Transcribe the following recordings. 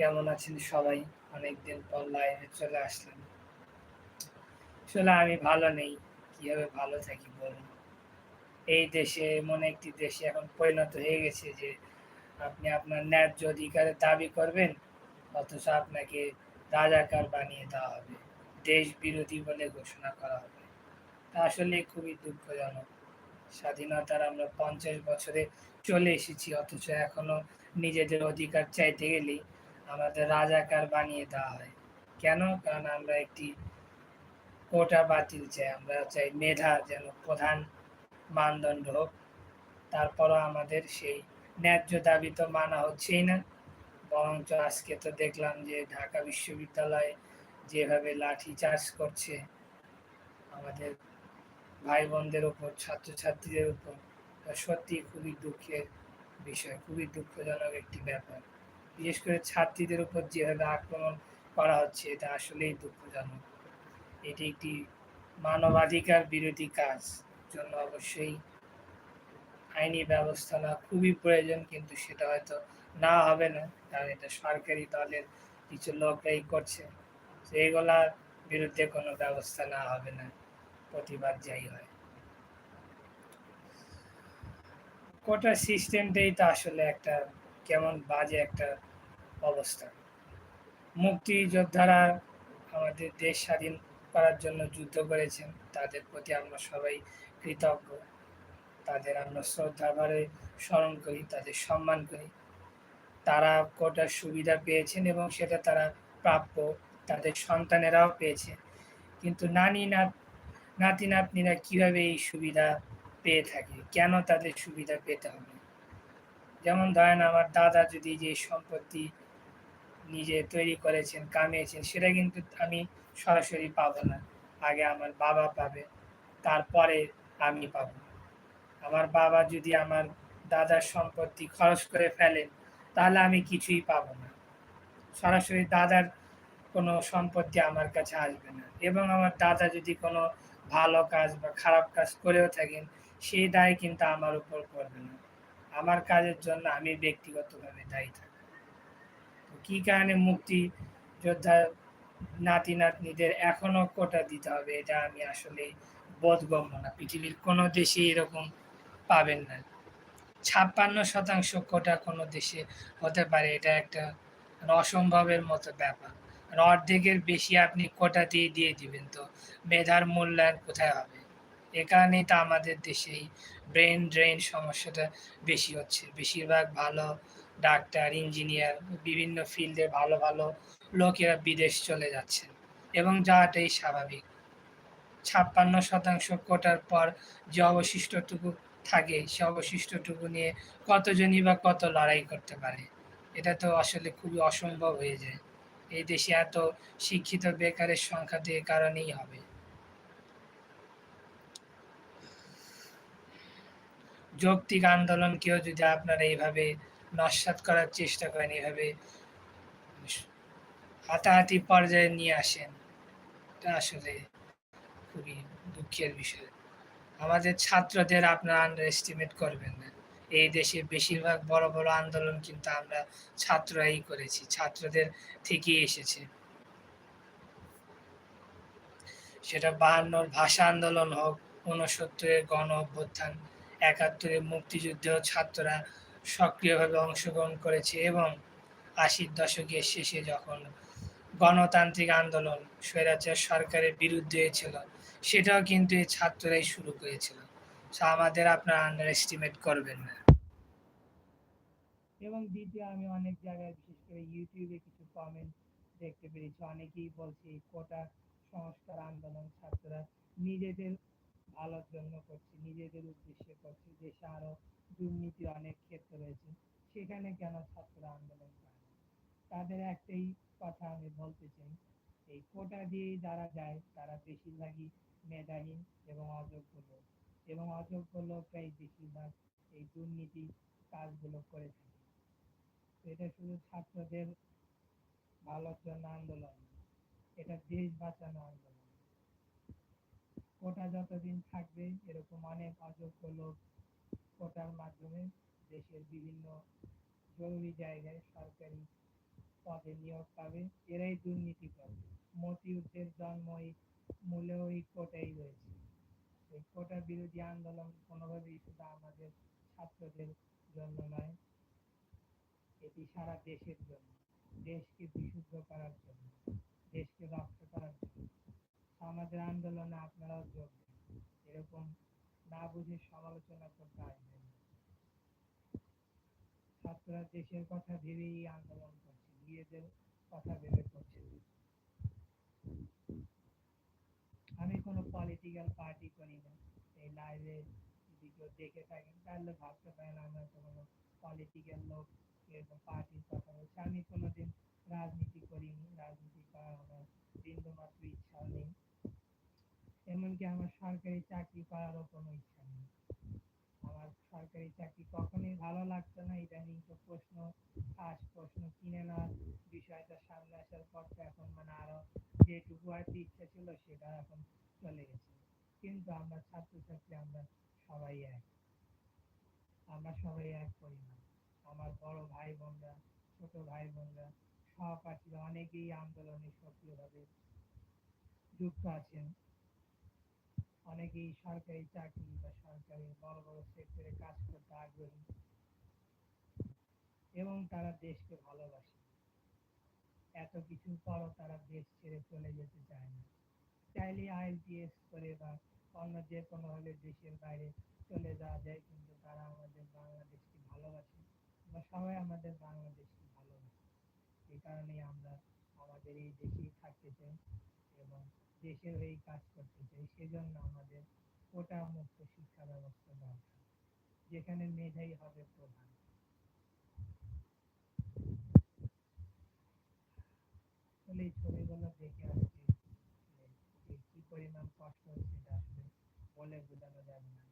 কেমন আছেন সবাই? অনেকদিন পর লাইভে চলে আসলাম। আসলে আমি ভালো নেই। কীভাবে ভালো থাকি বলুন? এই দেশে, এমন একটি দেশে এখন পরিণত হয়ে গেছে যে, আপনি আপনার ন্যায্য অধিকারের দাবি করবেন, অথচ আপনাকে রাজাকার বানিয়ে দেওয়া হবে। দেশ বিরোধী বলে ঘোষণা করা হবে। তা আসলে খুবই দুঃখজনক। স্বাধীনতার আমরা পঞ্চাশ বছরে চলে এসেছি, অথচ এখনও নিজেদের অধিকার চাইতে গেলেই আমাদের রাজাকার বানিয়ে দেওয়া হয়। কেন? কারণ আমরা একটি কোটা বাতিল চাই। আমরা চাই মেধা যেন প্রধান মানদণ্ড হোক। তারপরও আমাদের সেই ন্যায্য দাবি তো মানা হচ্ছেই না। বরঞ্চ আজকে তো দেখলাম যে ঢাকা বিশ্ববিদ্যালয়ে যেভাবে লাঠি চার্জ করছে, আমাদের ভাই বোনদের উপর ছাত্রছাত্রীদের উপর সত্যি খুবই দুঃখের বিষয়, খুবই দুঃখজনক একটি ব্যাপার। বিশেষ করে ছাত্রীদের উপর যেভাবে আক্রমণ করা হচ্ছে, এটা আসলেই দুঃখজনক। এটি একটি মানবাধিকার বিরোধী কাজ, জন্য অবশ্যই আইনি ব্যবস্থা না খুবই প্রয়োজন, কিন্তু সেটা হয়তো না হবে না, কারণ এটা সরকারি দলের কিছু লোকরাই করছে। সেইগুলার বিরুদ্ধে কোনো ব্যবস্থা না হবে না, প্রতিবাদ যাই হয়। কোটা সিস্টেমটাই তো আসলে একটা কেমন বাজে একটা অবস্থা। মুক্তিযোদ্ধারা আমাদের দেশ স্বাধীন করার জন্য যুদ্ধ করেছেন, তাদের প্রতি আমরা সবাই কৃতজ্ঞ। তাদের আমরা শ্রদ্ধাভরে স্মরণ করি, তাদের সম্মান করি। তারা কোটার সুবিধা পেয়েছেন এবং সেটা তারা প্রাপ্য, তাদের সন্তানেরাও পেয়েছে। কিন্তু নানি না নাতি নাতনিরা কীভাবে এই সুবিধা পেয়ে থাকে? কেন তাদের সুবিধা পেতে হবে? যেমন ধরেন আমার দাদা যদি যে সম্পত্তি নিজে তৈরি করেছেন, কামিয়েছেন, সেটা কিন্তু আমি সরাসরি পাবো না। আগে আমার বাবা পাবে, তারপরে আমি পাবো। আমার বাবা যদি আমার দাদার সম্পত্তি খরচ করে ফেলেন, তাহলে আমি কিছুই পাবো না। সরাসরি দাদার কোনো সম্পত্তি আমার কাছে আসবে না। এবং আমার দাদা যদি কোনো ভালো কাজ বা খারাপ কাজ করেও থাকেন, সেই দায় কিন্তু আমার উপর পড়বে না। আমার কাজের জন্য আমি ব্যক্তিগতভাবে দায়ী থাকব কি কারণে মুক্তি যোদ্ধা নাতি নাতনিদের এখনও কোটা দিতে হবে, এটা আমি আসলে বোধগম্য না। পৃথিবীর কোনো দেশে এরকম পাবেন না। ছাপ্পান্ন শতাংশ কোটা কোনো দেশে হতে পারে, এটা একটা অসম্ভবের মতো ব্যাপার। অর্ধেকের বেশি আপনি কোটা দিয়ে দিয়ে দিবেন, তো মেধার মূল্যায়ন কোথায় হবে? এ কারণেই তো আমাদের দেশেই ব্রেন ড্রেন সমস্যাটা বেশি হচ্ছে। বেশিরভাগ ভালো ডাক্তার ইঞ্জিনিয়ার বিভিন্ন ফিল্ডে ভালো ভালো লোকেরা বিদেশ চলে যাচ্ছেন এবং যাওয়াটাই স্বাভাবিক। ছাপ্পান্ন শতাংশ কোটার পর যে অবশিষ্টটুকু থাকে, সে অবশিষ্টটুকু নিয়ে কতজনই বা কত লড়াই করতে পারে, এটা তো আসলে খুবই অসম্ভব হয়ে যায়। এই দেশে এত শিক্ষিত বেকারের সংখ্যা এ কারণেই হবে। যৌক্তিক আন্দোলনকেও যদি আপনারা এইভাবে নস্বাত করার চেষ্টা করেন, এইভাবে হাতাহাতি পর্যায়ে নিয়ে আসেন, এটা আসলে খুবই দুঃখের বিষয়। আমাদের ছাত্রদের আপনারা আন্ডার এস্টিমেট করবেন না। এই দেশে বেশিরভাগ বড় বড় আন্দোলন কিন্তু আমরা ছাত্ররাই করেছি, ছাত্রদের থেকেই এসেছে। সেটা বাহান্নর ভাষা আন্দোলন হোক, ঊনসত্তরের গণ অভ্যুত্থান একাত্তরে মুক্তিযুদ্ধেও ছাত্ররা সক্রিয়ভাবে অংশগ্রহণ করেছে এবং আশির দশকের শেষে যখন গণতান্ত্রিক আন্দোলন স্বৈরাচার সরকারের বিরুদ্ধে হয়েছিল, সেটাও কিন্তু এই ছাত্ররাই শুরু করেছিল। সো আমাদের আপনারা আন্ডার এস্টিমেট করবেন না। এবং দ্বিতীয়, আমি অনেক জায়গায়, বিশেষ করে ইউটিউবে কিছু কমেন্ট দেখতে পেরেছি। অনেকেই বলছে কোটা সংস্কার আন্দোলন ছাত্ররা নিজেদের ভালোর জন্য করছে, নিজেদের উদ্দেশ্যে করছি, দেশে আরও দুর্নীতির অনেক ক্ষেত্র রয়েছে। সেখানে কেন ছাত্ররা আন্দোলন করে না? তাদের একটাই কথা আমি বলতে চাই, এই কোটা দিয়েই যারা যায়, তারা বেশিরভাগই মেধাহীন এবং অযোগ্য লোক। এবং অযোগ্য লোকরাই বেশিরভাগ এই দুর্নীতি কাজগুলো করে থাকে। এটা শুধু ছাত্রদের ভালোর জন্য আন্দোলন এটা দেশ বাঁচানো আন্দোলন। কোটা যতদিন থাকবে, এরকম অনেক অযোগ্য লোক কোটার মাধ্যমে দেশের বিভিন্ন জরুরি জায়গায় সরকারি পদে নিয়োগ পাবে। এরাই দুর্নীতি করবে মতিউদ্দের জন্ম এই মূলে ওই কোটাই রয়েছে এই কোটা বিরোধী আন্দোলন কোনোভাবেই শুধু আমাদের ছাত্রদের জন্য নয়, এটি সারা দেশের জন্য। দেশকে বিশুদ্ধ করার জন্য, দেশকে রক্ষা করার জন্য। আমাদের আন্দোলনে আপনারাও যোগ দিন। এরকম না বুঝে সমালোচনা করতে আসবেন। ছাত্ররা দেশের কথা ভেবেই আন্দোলন করছে, নিজেদের কথা ভেবে করছে আমি কোনো পলিটিক্যাল পার্টি করি না। এই লাইভে যদি কেউ দেখে থাকেন, তাহলে ভাবতে পারেন আমরা তো কোনো পলিটিক্যাল লোক, এরকম পার্টির কথা বলছি। আমি কোনোদিন রাজনীতি করিনি, রাজনীতি করার আমার বিন্দুমাত্র ইচ্ছাও নেই। এমনকি আমার সরকারি চাকরি করারও কোনো ইচ্ছা নেই। আমার সরকারি চাকরি কখনোই ভালো লাগতো না, ইদানিং তো প্রশ্ন ফাঁস প্রশ্ন কিনে নেওয়ার বিষয়টা সামনে আসার পর তো এখন মানে আরও যেটুকু হয়তো ইচ্ছা ছিল সেটা এখন চলে গেছে। কিন্তু আমরা ছাত্রছাত্রী, আমরা সবাই এক। আমরা সবাই এক পরিবার। আমার বড় ভাই বোনরা, ছোট ভাই বোনরা, সহপাঠীরা অনেকেই আন্দোলনে সক্রিয়ভাবে যুক্ত আছেন। অনেকেই সরকারি চাকরি বা সরকারি বড় বড় সেক্টরে কাজ করতে আগ্রহী। এবং তারা দেশকে ভালোবাসে। এত কিছুর পরও তারা দেশ ছেড়ে চলে যেতে চায় না। চাইলে আইএলটিএস করে বা অন্য যে কোনো হলে দেশের বাইরে চলে যাওয়া যায়, কিন্তু তারা আমাদের বাংলাদেশকে ভালোবাসে বা সবাই আমাদের বাংলাদেশকে ভালোবাসে। এই কারণেই আমরা আমাদের এই দেশেই থাকতে চাই এবং দেশের হয়েই কাজ করতে চাই, সেজন্য আমাদের কোটা মুক্ত শিক্ষা ব্যবস্থা দরকার, যেখানে মেধাই হবে প্রধান। এই ছবিগুলো দেখে কি পরিমাণ কষ্ট হচ্ছে আসলে বলে বোঝানো যাবে না।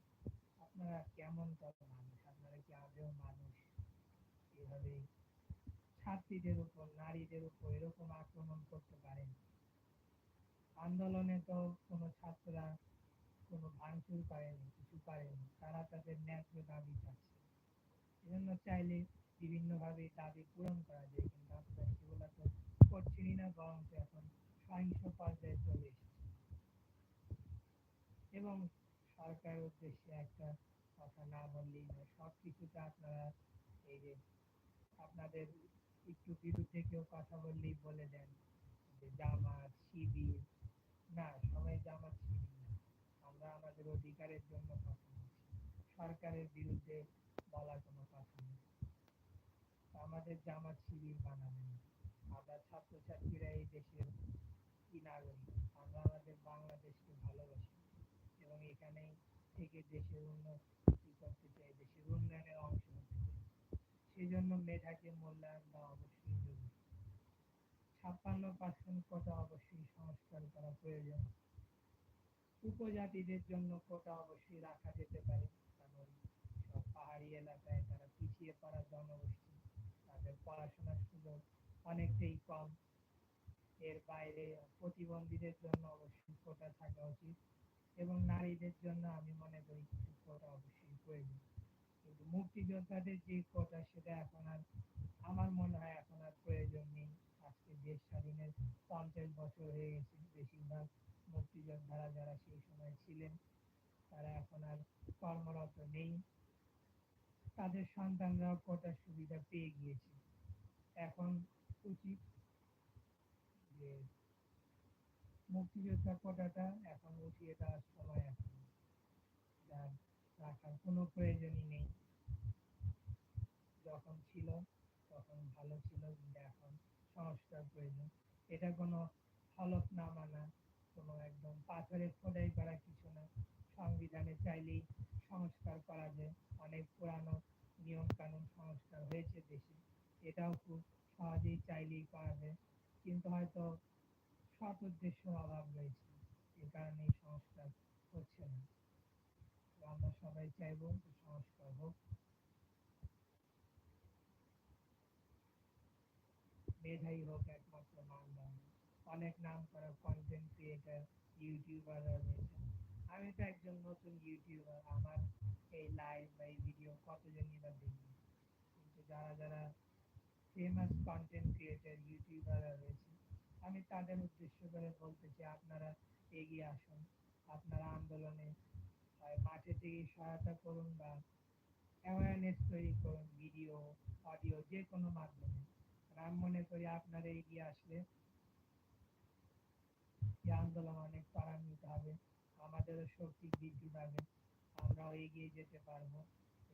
আপনারা কেমন কত মানুষ? আপনারা কি আদৌ মানুষ? এভাবে ছাত্রীদের উপর, নারীদের উপর এরকম আক্রমণ করতে পারেন? আন্দোলনে তো কোনো ছাত্ররা কোনো ভাঙচুর করেনি, কিছু করেনি। তারা তাদের ন্যায্য দাবি চাচ্ছে। এজন্য চাইলে বিভিন্নভাবে দাবি পূরণ করা যায়, কিন্তু আপনারা সেগুলো তো না, বরং এখন সহিংস পর্যায়ে চলে এবং সরকারের উদ্দেশ্যে একটা কথা না বললেই নয়, সব কিছুতে আপনারা এই যে আপনাদের একটু বিরুদ্ধে কেউ কথা বললেই বলে দেন যে জামাত, শিবির না, সবাই জামাত শিবির না। আমরা আমাদের অধিকারের জন্য কথা বলছি সরকারের বিরুদ্ধে বলার কোনো কথা নেই। আমাদের জামাত শিবির বানাবে না। আমরা ছাত্রছাত্রীরা এই দেশের কি নাগরিক? আমরা আমাদের বাংলাদেশকে ভালোবাসি। এবং এখানে থেকে দেশের উন্নতি করতে চাই, দেশের উন্নয়নের অংশ হতে চাই। সেই জন্য মেধাকে মূল্যায়ন দেওয়া অবশ্যই জরুরি। ছাপ্পান্ন পার্সেন্ট কোটা অবশ্যই সংস্কার করা প্রয়োজন। উপজাতিদের জন্য কোটা অবশ্যই রাখা যেতে পারে। কারণ সব পাহাড়ি এলাকায় তারা পিছিয়ে পড়া জনগোষ্ঠী। তাদের পড়াশোনার সুযোগ অনেকটাই কম। এর বাইরে প্রতিবন্ধীদের জন্য অবশ্যই কোটা থাকা উচিত এবং নারীদের জন্য আমি মনে করি কিছু কোটা অবশ্যই প্রয়োজন। কিন্তু মুক্তিযোদ্ধাদের যে কোটা সেটা এখন আর আমার মনে হয় এখন আর প্রয়োজন নেই। আজকে দেশ স্বাধীনের পঞ্চাশ বছর হয়ে গেছে। বেশিরভাগ মুক্তিযোদ্ধারা যারা সেই সময় ছিলেন, তারা এখন আর কর্মরত নেই। তাদের সন্তানরাও কোটার সুবিধা পেয়ে গিয়েছে। এখন উচিত যে মুক্তিযোদ্ধা কোটাটা এখন উঠিয়ে দেওয়ার সময় এখন। যার রাখার কোনো প্রয়োজনই নেই। যখন ছিল তখন ভালো ছিল, কিন্তু এখন সংস্কার প্রয়োজন। এটা কোনো হলফনামা না, কোনো একদম পাথরে খোদাই করা কিছু না। সংবিধানে চাইলেই সংস্কার করা যায়। অনেক পুরানো নিয়ম কানুন সংস্কার হয়েছে দেশে। এটাও খুব সহজেই চাইলেই করা যায়। কিন্তু হয়তো সৎ উদ্দেশ্যের অভাব রয়েছে। এ কারণে সংস্কার হচ্ছে না। আমরা সবাই চাইব সংস্কার হোক। মেধাই হোক একমাত্র মানদণ্ড অনেক নাম করা কন্টেন্ট ক্রিয়েটার ইউটিউবাররা রয়েছেন। আমি তো একজন নতুন ইউটিউবার আমার এই লাইভ বা এই ভিডিও কতজনই বা দেখবে? কিন্তু যারা যারা ফেমাস কন্টেন্ট ক্রিয়েটর ইউটিউবাররা রয়েছে, আমি তাদের উদ্দেশ্য করে বলতে চাই, আপনারা এগিয়ে আসুন। আপনারা আন্দোলনে মাঠে থেকে সহায়তা করুন বা অ্যাওয়ারনেস তৈরি করুন ভিডিও অডিও যে কোনো মাধ্যমে। আমি মনে করি, আপনারা এগিয়ে আসলে এই আন্দোলন অনেক ত্বরান্বিত হবে, আমাদেরও শক্তি বৃদ্ধি পাবে, আমরাও এগিয়ে যেতে পারব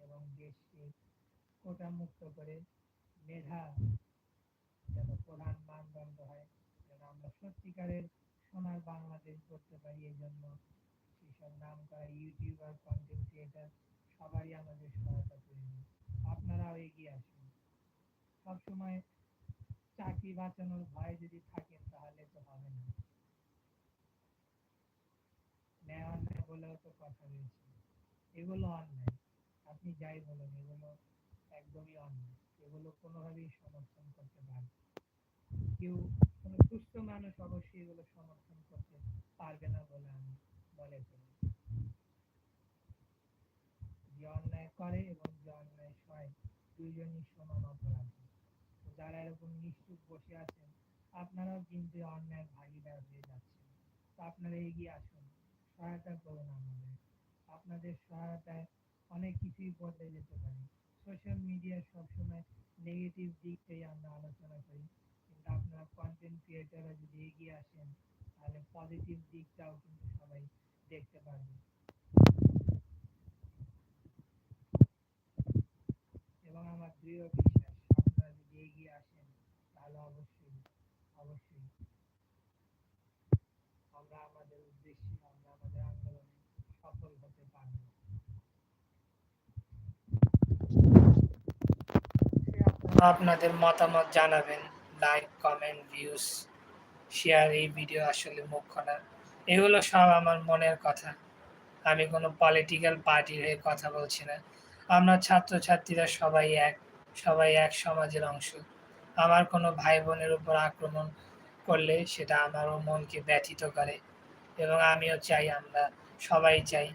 এবং দেশকে কোটা মুক্ত করে মেধা যেন প্রধান মানদণ্ড হয়, যেন আমরা সত্যিকারের সোনার বাংলাদেশ করতে পারি এই জন্য সেসব নাম করা ইউটিউবার কন্টেন্ট ক্রিয়েটার সবারই আমাদের সহায়তা প্রয়োজন। আপনারাও এগিয়ে আসুন। সবসময় চাকরি বাঁচানোর ভয় যদি থাকেন তাহলে তো হবে না। ন্যায় অন্যায় বলেও তো কথা রয়েছে। এগুলো অন্যায়। আপনি যাই বলেন, এগুলো একদমই অন্যায়। এগুলো কোনোভাবেই সমর্থন করতে পারে কেউ কোনো সুস্থ মানুষ অবশ্যই এগুলো সমর্থন করতে পারবে না বলে আমি মনে করি। যে অন্যায় করে এবং যে অন্যায় সয়, দুইজনই সমান অপরাধী। যারা এরকম নিশ্চুপ বসে আছেন, আপনারাও কিন্তু অন্যায়ের ভাগিদার হয়ে যাচ্ছেন। তো আপনারা এগিয়ে আসুন, সহায়তা করুন আমাদের। আপনাদের সহায়তায় অনেক কিছুই বদলে যেতে পারে। সোশ্যাল মিডিয়া সবসময় নেগেটিভ দিকটাই আমরা আলোচনা করি। কিন্তু আপনারা কন্টেন্ট ক্রিয়েটাররা যদি এগিয়ে আসেন, তাহলে পজিটিভ দিকটাও কিন্তু সবাই দেখতে পারবে। এবং আমার দৃঢ় এগিয়ে আসেন, তাহলে অবশ্যই অবশ্যই। আমরা আমাদের উদ্দেশ্যে, আমরা আমাদের আন্দোলনে সফল হতে পারব। আপনাদের মতামত জানাবেন। লাইক কমেন্ট ভিউজ শেয়ার এই ভিডিও আসলে মুখ্য না। এগুলো সব আমার মনের কথা। আমি কোনো পলিটিক্যাল পার্টির হয়ে কথা বলছি না। আমরা ছাত্রছাত্রীরা সবাই এক। সবাই এক সমাজের অংশ। আমার কোনো ভাই বোনের উপর আক্রমণ করলে সেটা আমারও মনকে ব্যথিত করে এবং আমিও চাই, আমরা সবাই চাই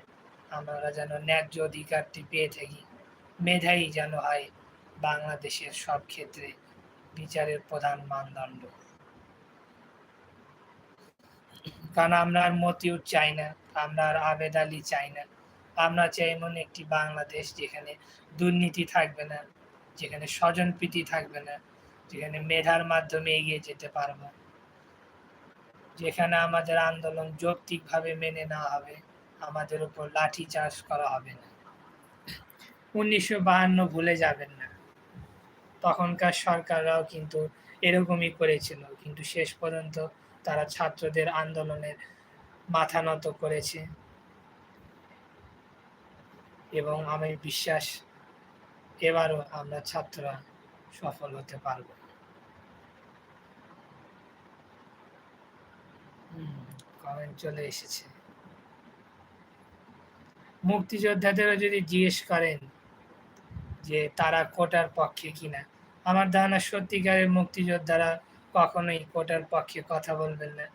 আমরা যেন ন্যায্য অধিকারটি পেয়ে থাকি। মেধাই যেন হয় বাংলাদেশের সব ক্ষেত্রে বিচারের প্রধান মানদণ্ড। কারণ আমরা আর মতিউর চাই না, আমরা আর আবেদ আলী চাই না। আমরা চাই এমন একটি বাংলাদেশ যেখানে দুর্নীতি থাকবে না। যেখানে স্বজনপ্রীতি থাকবে না, যেখানে মেধার মাধ্যমে এগিয়ে যেতে পারব। যেখানে আমাদের আন্দোলন যৌক্তিকভাবে মেনে না হবে, আমাদের উপর লাঠি চার্জ করা হবে না। উনিশশো বাহান্ন ভুলে যাবেন না। তখনকার সরকাররাও কিন্তু এরকমই করেছিল, কিন্তু শেষ পর্যন্ত তারা ছাত্রদের আন্দোলনের মাথা নত করেছে। এবং আমি বিশ্বাস এবারও আমরা ছাত্ররা সফল হতে পারব। কমেন্ট চলে এসেছে। মুক্তিযোদ্ধাদেরও যদি জিজ্ঞেস করেন যে তারা কোটার পক্ষে কিনা, আমার ধারণা সত্যিকারের মুক্তিযোদ্ধারা কখনোই কোটার পক্ষে কথা বলবেন না।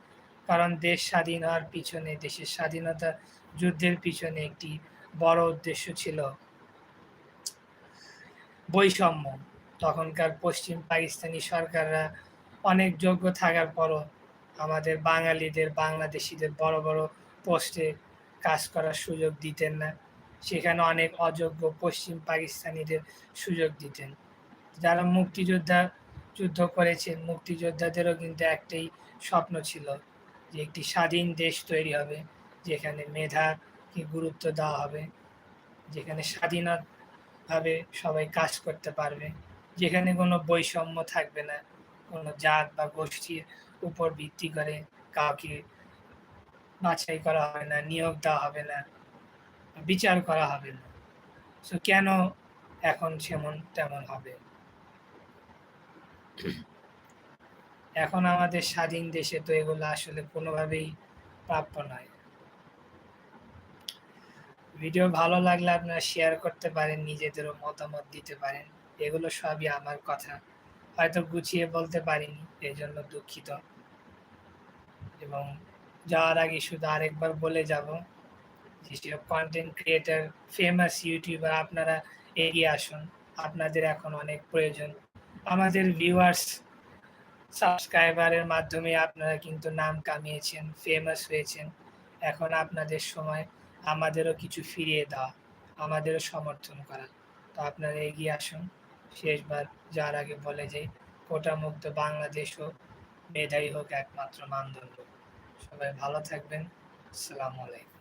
কারণ দেশ স্বাধীন হওয়ার পিছনে, দেশের স্বাধীনতা যুদ্ধের পিছনে একটি বড় উদ্দেশ্য ছিল বৈষম্য। তখনকার পশ্চিম পাকিস্তানি সরকাররা অনেক যোগ্য থাকার পরও আমাদের বাঙালিদের, বাংলাদেশিদের বড় বড় পোস্টে কাজ করার সুযোগ দিতেন না। সেখানে অনেক অযোগ্য পশ্চিম পাকিস্তানিদের সুযোগ দিতেন। যারা মুক্তিযোদ্ধা যুদ্ধ করেছেন মুক্তিযোদ্ধাদেরও কিন্তু একটাই স্বপ্ন ছিল যে একটি স্বাধীন দেশ তৈরি হবে, যেখানে মেধাকে গুরুত্ব দেওয়া হবে, যেখানে স্বাধীনভাবে সবাই কাজ করতে পারবে। যেখানে কোনো বৈষম্য থাকবে না। কোনো জাত বা গোষ্ঠীর উপর ভিত্তি করে কাউকে বাছাই করা হবে না, নিয়োগ দেওয়া হবে না, বিচার করা হবে না। সো কেন এখন সেমন তেমন হবে? এখন আমাদের স্বাধীন দেশে তো এগুলো আসলে কোনোভাবেই প্রাপ্য নয়। ভিডিও ভালো লাগলে আপনারা শেয়ার করতে পারেন, নিজেদেরও মতামত দিতে পারেন। এগুলো সবই আমার কথা। হয়তো গুছিয়ে বলতে পারিনি এই জন্য দুঃখিত। এবং যাওয়ার আগে শুধু আরেকবার বলে যাব যেসব কন্টেন্ট ক্রিয়েটার ফেমাস ইউটিউবার আপনারা এগিয়ে আসুন। আপনাদের এখন অনেক প্রয়োজন। আমাদের ভিউয়ার্স সাবস্ক্রাইবারের মাধ্যমে আপনারা কিন্তু নাম কামিয়েছেন ফেমাস হয়েছেন। এখন আপনাদের সময় আমাদেরও কিছু ফিরিয়ে দেওয়া আমাদেরও সমর্থন করা। তো আপনারা এগিয়ে আসুন। শেষবার যার আগে বলে যে, কোটামুক্ত বাংলাদেশ হোক, মেধাই হোক একমাত্র মানদণ্ড। সবাই ভালো থাকবেন। আসসালামু আলাইকুম।